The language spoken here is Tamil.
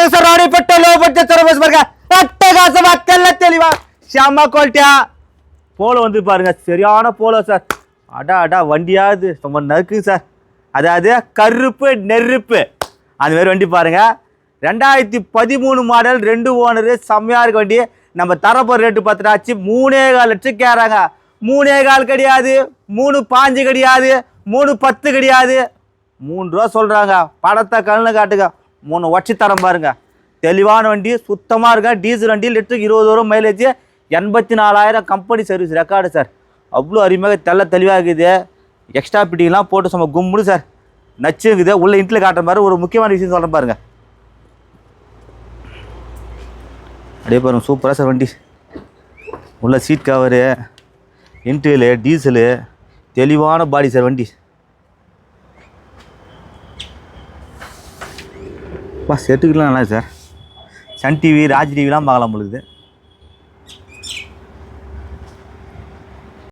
பாருங்க சார் லோ பட்ஜெட் சர்வீஸ் பாருங்க அட்டகாசமா தெல்ல தெளிவா. செம்ம குவாலிட்டியா போல வந்து பாருங்க. சரியான போலோ சார் அடா அடா வண்டியாது ரொம்ப நறுக்கு சார் அதாவது கருப்பு நெருப்பு. அந்த மாதிரி வண்டி பாருங்க. ரெண்டாயிரத்தி பதிமூணு மாடல் ரெண்டு ஓனரு செம்மையா இருக்க வண்டி. நம்ம தரப்போ ரேட்டு பார்த்துட்டாச்சு. மூணே கால் லட்சம் கேட்குறாங்க மூணே கால் கிடையாது. மூணு பாஞ்சு கிடையாது. மூணு பத்து கிடையாது. மூணு ரூபா சொல்கிறாங்க படத்தை கண்ணில் காட்டுங்க. மூணு வச்சு தரம் பாருங்க. தெளிவான வண்டி சுத்தமாக இருக்கேன் டீசல் வண்டி லிட்டருக்கு இருபது வரும் மைலேஜ் எண்பத்தி நாலாயிரம் கம்பெனி சர்வீஸ் ரெக்கார்டு சார் அவ்வளோ அருமையாக தெள்ள தெளிவாக இருக்குது. எக்ஸ்ட்ரா பிட்டிங்லாம் போட்டு சும்மா கும்பிடு சார் நச்சுங்குது உள்ள இன்ட்டில் காட்டுற மாதிரி ஒரு முக்கியமான விஷயம் சொல்கிறேன் பாருங்க. அப்படியே பாருங்க சூப்பராக சார் வண்டி. உள்ள சீட் கவரு இன்டீரியலு டீசலு தெளிவான பாடி சார் வண்டி. பா செட்டுக்கலாம் நல்லா சார். சன் டிவி ராஜ் டிவிலாம் பார்க்கலாம் பொழுது.